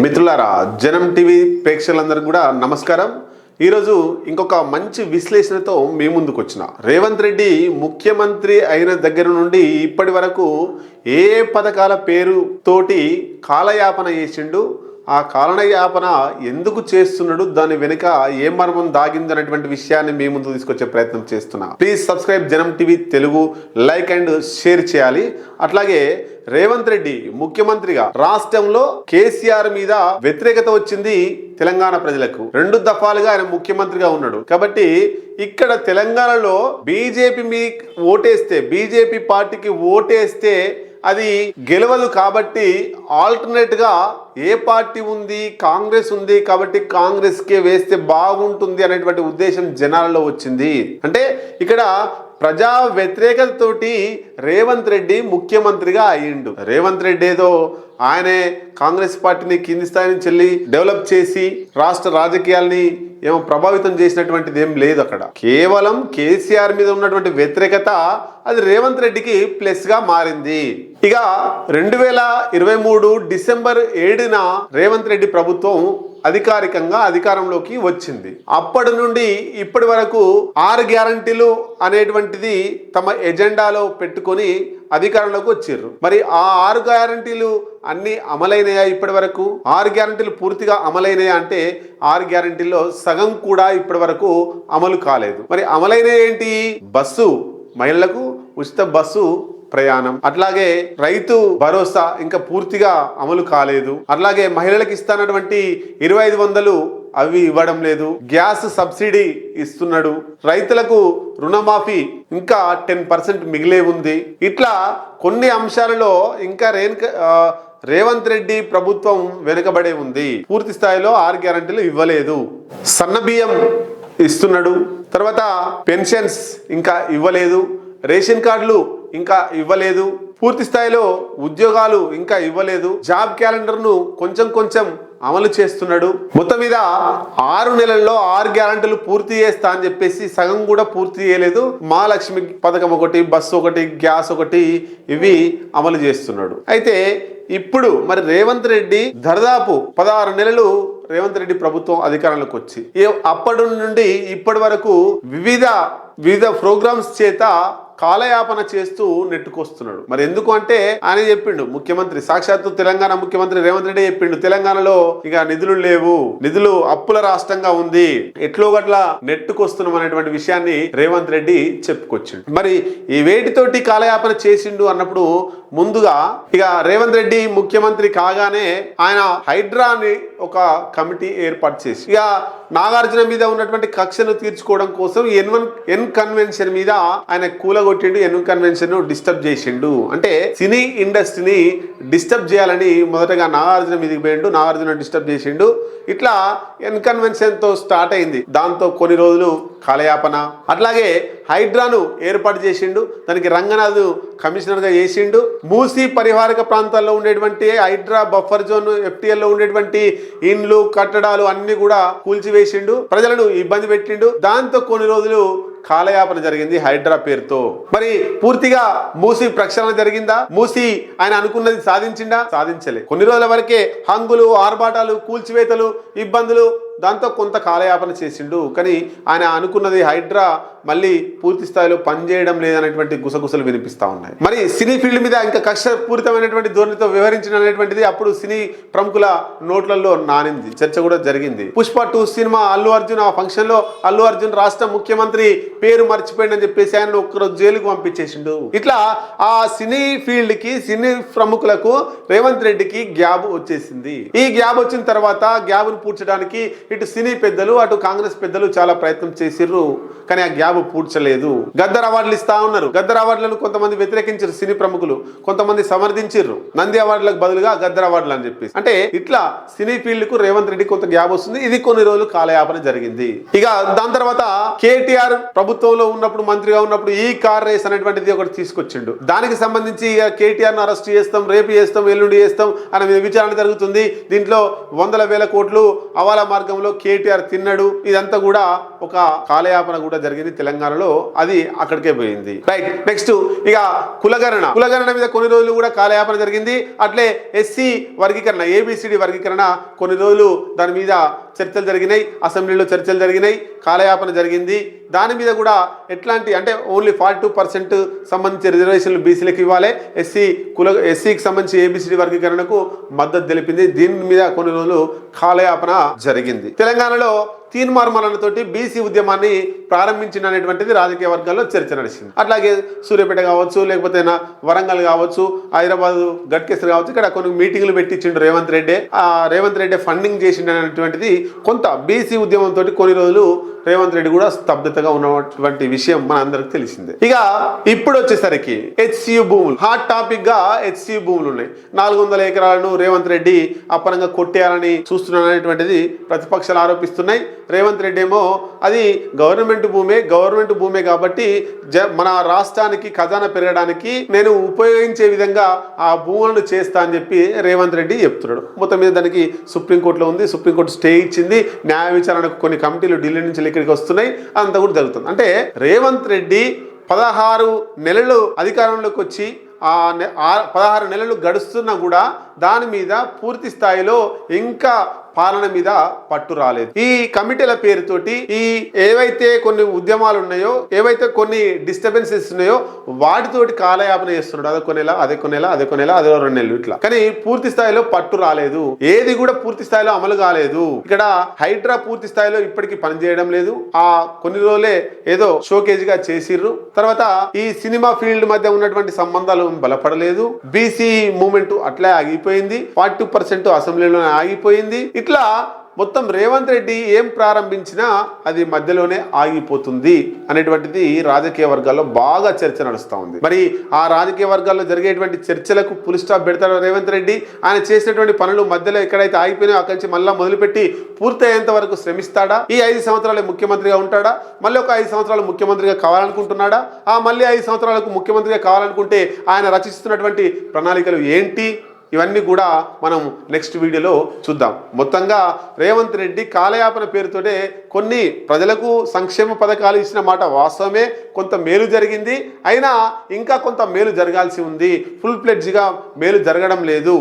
మిత్రులారా జనం టీవీ ప్రేక్షకులందరికీ కూడా నమస్కారం. ఈరోజు ఇంకొక మంచి విశ్లేషణతో మీ ముందుకు వచ్చిన రేవంత్ రెడ్డి ముఖ్యమంత్రి అయిన దగ్గర నుండి ఇప్పటి వరకు ఏ పథకాల పేరుతోటి కాలయాపన చేసిండు ఆ కారణయాపన ఎందుకు చేస్తున్నాడు? దాని వెనుక ఏ మర్మం దాగింది అనేటువంటి విషయాన్ని మీ ముందు తీసుకొచ్చే ప్రయత్నం చేస్తున్నా. Please subscribe Janam TV Telugu like and share చేయాలి. అట్లాగే రేవంత్ రెడ్డి ముఖ్యమంత్రిగా రాష్ట్రంలో కేసీఆర్ మీద వ్యతిరేకత వచ్చింది తెలంగాణ ప్రజలకు. రెండు దఫాలుగా ఆయన ముఖ్యమంత్రిగా ఉన్నాడు. కాబట్టి ఇక్కడ తెలంగాణలో బీజేపీ మీ ఓటేస్తే బీజేపీ పార్టీకి ఓటేస్తే అది గెలవదు కాబట్టి ఆల్టర్నేట్గా ఏ పార్టీ ఉంది కాంగ్రెస్ ఉంది కాబట్టి కాంగ్రెస్కే వేస్తే బాగుంటుంది అనేటువంటి ఉద్దేశం జనాలలో వచ్చింది. అంటే ఇక్కడ ప్రజా వ్యతిరేకతతోటి రేవంత్ రెడ్డి ముఖ్యమంత్రిగా అయ్యిండు. రేవంత్ రెడ్డి ఏదో ఆయనే కాంగ్రెస్ పార్టీని కింది స్థాయి నుంచి వెళ్ళి డెవలప్ చేసి రాష్ట్ర రాజకీయాల్ని ఏమో ప్రభావితం చేసినటువంటిది ఏం లేదు అక్కడ. కేవలం కేసీఆర్ మీద ఉన్నటువంటి వ్యతిరేకత అది రేవంత్ రెడ్డికి ప్లస్గా మారింది. ఇక రెండు వేల ఇరవై మూడు డిసెంబర్ ఏడున రేవంత్ రెడ్డి ప్రభుత్వం అధికారికంగా అధికారంలోకి వచ్చింది. అప్పటి నుండి ఇప్పటి వరకు ఆరు గ్యారంటీలు అనేటువంటిది తమ ఎజెండాలో పెట్టుకొని అధికారంలోకి వచ్చారు మరి ఆ ఆరు గ్యారంటీలు అన్ని అమలైనయా ఇప్పటి వరకు? ఆరు గ్యారంటీలు పూర్తిగా అమలైనయా అంటే ఆరు గ్యారంటీల్లో సగం కూడా ఇప్పటి వరకు అమలు కాలేదు. మరి అమలైన ఏంటి? బస్సు మహిళలకు ఉచిత బస్సు ప్రయాణం. అట్లాగే రైతు భరోసా ఇంకా పూర్తిగా అమలు కాలేదు. అట్లాగే మహిళలకు ఇస్తానటువంటి ఇరవై ఐదు వందలు అవి ఇవ్వడం లేదు. గ్యాస్ సబ్సిడీ ఇస్తున్నాడు. రైతులకు రుణమాఫీ ఇంకా టెన్ పర్సెంట్ మిగిలే ఉంది. ఇట్లా కొన్ని అంశాలలో ఇంకా రేణుక రేవంత్ రెడ్డి ప్రభుత్వం వెనుకబడే ఉంది. పూర్తి స్థాయిలో ఆరు గ్యారంటీలు ఇవ్వలేదు. సన్న బియ్యం ఇస్తున్నాడు. తర్వాత పెన్షన్స్ ఇంకా ఇవ్వలేదు. రేషన్ కార్డులు ఇంకా ఇవ్వలేదు. పూర్తి స్థాయిలో ఉద్యోగాలు ఇంకా ఇవ్వలేదు. జాబ్ క్యాలెండర్ను కొంచెం కొంచెం అమలు చేస్తున్నాడు. మొత్తం మీద ఆరు నెలల్లో ఆరు గ్యారంటీలు పూర్తి చేస్తా అని చెప్పేసి సగం కూడా పూర్తి చేయలేదు. మహాలక్ష్మి పథకం ఒకటి బస్సు ఒకటి గ్యాస్ ఒకటి ఇవి అమలు చేస్తున్నాడు. అయితే ఇప్పుడు మరి రేవంత్ రెడ్డి దర్దాపు పదహారు నెలలు రేవంత్ రెడ్డి ప్రభుత్వం అధికారంలోకి వచ్చి అప్పటి నుండి ఇప్పటి వరకు వివిధ వివిధ ప్రోగ్రామ్స్ చేత కాలయాపన చేస్తూ నెట్టుకొస్తున్నాడు. మరి ఎందుకు అంటే ఆయన చెప్పిండు ముఖ్యమంత్రి సాక్షాత్తు తెలంగాణ ముఖ్యమంత్రి రేవంత్ రెడ్డి చెప్పిండు తెలంగాణలో ఇక నిధులు లేవు నిధులు అప్పుల రాష్ట్రంగా ఉంది ఎట్లో గట్ల నెట్టుకొస్తున్నాం అనేటువంటి విషయాన్ని రేవంత్ రెడ్డి చెప్పుకొచ్చిండు. మరి ఈ వేటితోటి కాలయాపన చేసిండు అన్నప్పుడు ముందుగా ఇక రేవంత్ రెడ్డి ముఖ్యమంత్రి కాగానే ఆయన హైడ్రాని ఒక కమిటీ ఏర్పాటు చేసి ఇక నాగార్జున మీద ఉన్నటువంటి కక్షను తీర్చుకోవడం కోసం ఎన్ వన్ ఎన్ కన్వెన్షన్ మీద ఆయన కూలగొట్టిండు ఎన్ కన్వెన్షన్ డిస్టర్బ్ చేసిండు. అంటే సినీ ఇండస్ట్రీని డిస్టర్బ్ చేయాలని మొదటగా నాగార్జున మీదకి పోయిండు నాగార్జున డిస్టర్బ్ చేసిండు. ఇట్లా ఎన్ కన్వెన్షన్తో స్టార్ట్ అయింది. దాంతో కొన్ని రోజులు కాలయాపన. అట్లాగే హైడ్రాను ఏర్పాటు చేసిండు దానికి రంగనాథ్ కమిషనర్గా చేసిండు. మూసీ పరివారక ప్రాంతాల్లో ఉండేటువంటి హైడ్రా బఫర్ జోన్ ఎఫ్టీఎల్లో ఉండేటువంటి ఇండ్లు కట్టడాలు అన్ని కూడా కూల్చివేసిండు ప్రజలను ఇబ్బంది పెట్టిండు. దాంతో కొన్ని రోజులు కాలయాపన జరిగింది హైడ్రా పేరుతో. మరి పూర్తిగా మూసి ప్రక్షాళన జరిగిందా? మూసి ఆయన అనుకున్నది సాధించిందా? సాధించలే. కొన్ని రోజుల వరకే హంగులు ఆర్భాటాలు కూల్చివేతలు ఇబ్బందులు దాంతో కొంత కాలయాపన చేసిండు. కానీ ఆయన అనుకున్నది హైడ్రా మళ్ళీ పూర్తి స్థాయిలో పనిచేయడం లేదనేటువంటి గుసగుసలు వినిపిస్తా ఉన్నాయి. మరి సినీ ఫీల్డ్ మీద ఇంకా కక్షపూరితమైనటువంటి ధోరణితో వివరించిన అనేటువంటిది అప్పుడు సినీ ప్రముఖుల నోట్లలో నానింది. చర్చ కూడా జరిగింది. పుష్ప టూ సినిమా అల్లు అర్జున్ ఆ ఫంక్షన్లో అల్లు అర్జున్ రాష్ట్ర ముఖ్యమంత్రి పేరు మర్చిపోయిందని చెప్పేసి ఆయన ఒక్కరోజు జైలుకు పంపించేసిండు. ఇట్లా ఆ సినీ ఫీల్డ్కి సినీ ప్రముఖులకు రేవంత్ రెడ్డికి గ్యాబ్ వచ్చేసింది. ఈ గ్యాబ్ వచ్చిన తర్వాత గ్యాబ్ను పూడ్చడానికి ఇటు సినీ పెద్దలు అటు కాంగ్రెస్ పెద్దలు చాలా ప్రయత్నం చేసిర్రు కానీ ఆ గ్యాబ్ పూడ్చలేదు. గద్దర్ అవార్డులు ఇస్తా ఉన్నారు. గద్దర్ అవార్డులను కొంతమంది వ్యతిరేకించారు సినీ ప్రముఖులు కొంతమంది సమర్థించారు నంది అవార్డులకు బదులుగా గద్దర్ అవార్డులు అని చెప్పేసి. అంటే ఇట్లా సినీ ఫీల్డ్కు రేవంత్ రెడ్డి కొంత గ్యాప్ వస్తుంది. ఇది కొన్ని రోజులు కాలయాపన జరిగింది. ఇక దాని తర్వాత కేటీఆర్ ప్రభుత్వంలో ఉన్నప్పుడు మంత్రిగా ఉన్నప్పుడు ఈ కార్ రేస్ అనేటువంటిది ఒకటి తీసుకొచ్చిండు. దానికి సంబంధించి ఇక కేటీఆర్ను అరెస్ట్ చేస్తాం రేపు చేస్తాం ఎల్లుండి చేస్తాం అనే విచారణ జరుగుతుంది. దీంట్లో వందల వేల కోట్లు అవాల మార్గం మార్గంలో కేటీఆర్ తిన్నాడు. ఇదంతా కూడా ఒక కాలయాపన కూడా జరిగింది తెలంగాణలో. అది అక్కడికే పోయింది. రైట్ నెక్స్ట్ ఇక కులగణన. కులగణన మీద కొన్ని రోజులు కూడా కాలయాపన జరిగింది. అట్లే ఎస్సీ వర్గీకరణ ఏబిసిడి వర్గీకరణ కొన్ని రోజులు దాని మీద చర్చలు జరిగినాయి. అసెంబ్లీలో చర్చలు జరిగినాయి. కాలయాపన జరిగింది. దాని మీద కూడా ఎట్లాంటి అంటే ఓన్లీ ఫార్టీ టూ పర్సెంట్ సంబంధించి రిజర్వేషన్లు బీసీలకు ఇవ్వాలి. ఎస్సీ కుల ఎస్సీకి సంబంధించి ఏబిసిడి వర్గీకరణకు మద్దతు తెలిపింది. దీని మీద కొన్ని రోజులు కాలయాపన జరిగింది. తెలంగాణలో తీన్మార్మలతోటి బీసీ ఉద్యమాన్ని ప్రారంభించిన అనేటువంటిది రాజకీయ వర్గాల్లో చర్చ నడిచింది. అట్లాగే సూర్యాపేట కావచ్చు లేకపోతే వరంగల్ కావచ్చు హైదరాబాద్ గట్కేసర్ కావచ్చు ఇక్కడ కొన్ని మీటింగ్లు పెట్టించిండు రేవంత్ రెడ్డి. ఆ రేవంత్ రెడ్డి ఫండింగ్ చేసిండు అనేటువంటిది కొంత బీసీ ఉద్యమంతో కొన్ని రోజులు రేవంత్ రెడ్డి కూడా స్తబ్దతగా ఉన్నటువంటి విషయం మన అందరికి తెలిసిందే. ఇక ఇప్పుడు వచ్చేసరికి హెచ్సియు భూములు. హాట్ టాపిక్గా హెచ్సియు భూములు ఉన్నాయి. నాలుగు వందల ఎకరాలను రేవంత్ రెడ్డి అప్పనంగా కొట్టేయాలని చూస్తున్నారనేటువంటిది ప్రతిపక్షాలు ఆరోపిస్తున్నాయి. రేవంత్ రెడ్డి ఏమో అది గవర్నమెంట్ భూమే గవర్నమెంట్ భూమే కాబట్టి జ మన రాష్ట్రానికి ఖజానా పెరగడానికి నేను ఉపయోగించే విధంగా ఆ భూములను చేస్తా అని చెప్పి రేవంత్ రెడ్డి చెప్తున్నాడు. మొత్తం మీద దానికి సుప్రీంకోర్టులో ఉంది. సుప్రీంకోర్టు స్టే ఇచ్చింది. న్యాయ విచారణకు కొన్ని కమిటీలు ఢిల్లీ నుంచి ఇక్కడికి వస్తున్నాయి. అంతా కూడా జరుగుతుంది. అంటే రేవంత్ రెడ్డి పదహారు నెలలు అధికారంలోకి వచ్చి ఆ పదహారు నెలలు గడుస్తున్నా కూడా దాని మీద పూర్తి స్థాయిలో ఇంకా పాలన మీద పట్టు రాలేదు. ఈ కమిటీల పేరుతోటి ఈ ఏవైతే కొన్ని ఉద్యమాలు ఉన్నాయో ఏవైతే కొన్ని డిస్టర్బెన్సెస్ ఉన్నాయో వాటితోటి కాలయాపన చేస్తున్నాడు. అదే కొనేలా అదే నెల అదే నెల అదే రెండు నెలలు ఇట్లా. కానీ పూర్తి స్థాయిలో పట్టు రాలేదు. ఏది కూడా పూర్తి స్థాయిలో అమలు కాలేదు. ఇక్కడ హైడ్రా పూర్తి స్థాయిలో ఇప్పటికీ పనిచేయడం లేదు. ఆ కొన్ని రోజులే ఏదో షోకేజ్గా చేసిర్రు. తర్వాత ఈ సినిమా ఫీల్డ్ మధ్య ఉన్నటువంటి సంబంధాలు బలపడలేదు. బీసీ మూమెంట్ అట్లే ఆగిపోయింది. ఫార్టీ పర్సెంట్ అసెంబ్లీలోనే ఆగిపోయింది. ఇట్లా మొత్తం రేవంత్ రెడ్డి ఏం ప్రారంభించినా అది మధ్యలోనే ఆగిపోతుంది అనేటువంటిది రాజకీయ వర్గాల్లో బాగా చర్చ నడుస్తూ ఉంది. మరి ఆ రాజకీయ వర్గాల్లో జరిగేటువంటి చర్చలకు పులి స్టాప్ పెడతాడు రేవంత్ రెడ్డి. ఆయన చేసినటువంటి పనులు మధ్యలో ఎక్కడైతే ఆగిపోయినాయో అక్కడి నుంచి మళ్ళీ మొదలుపెట్టి పూర్తయ్యేంత వరకు శ్రమిస్తాడా? ఈ ఐదు సంవత్సరాలు ముఖ్యమంత్రిగా ఉంటాడా? మళ్ళీ ఒక ఐదు సంవత్సరాలు ముఖ్యమంత్రిగా కావాలనుకుంటున్నాడా? ఆ మళ్ళీ ఐదు సంవత్సరాలకు ముఖ్యమంత్రిగా కావాలనుకుంటే ఆయన రచిస్తున్నటువంటి ప్రణాళికలు ఏంటి? ఇవన్నీ కూడా మనం నెక్స్ట్ వీడియోలో చూద్దాం. మొత్తంగా రేవంత్ రెడ్డి కాలయాపన పేరుతోటే కొన్ని ప్రజలకు సంక్షేమ పథకాలు ఇచ్చిన మాట వాస్తవమే కొంత మేలు జరిగింది. అయినా ఇంకా కొంత మేలు జరగాల్సి ఉంది. ఫుల్ ప్లెడ్జ్గా మేలు జరగడం లేదు.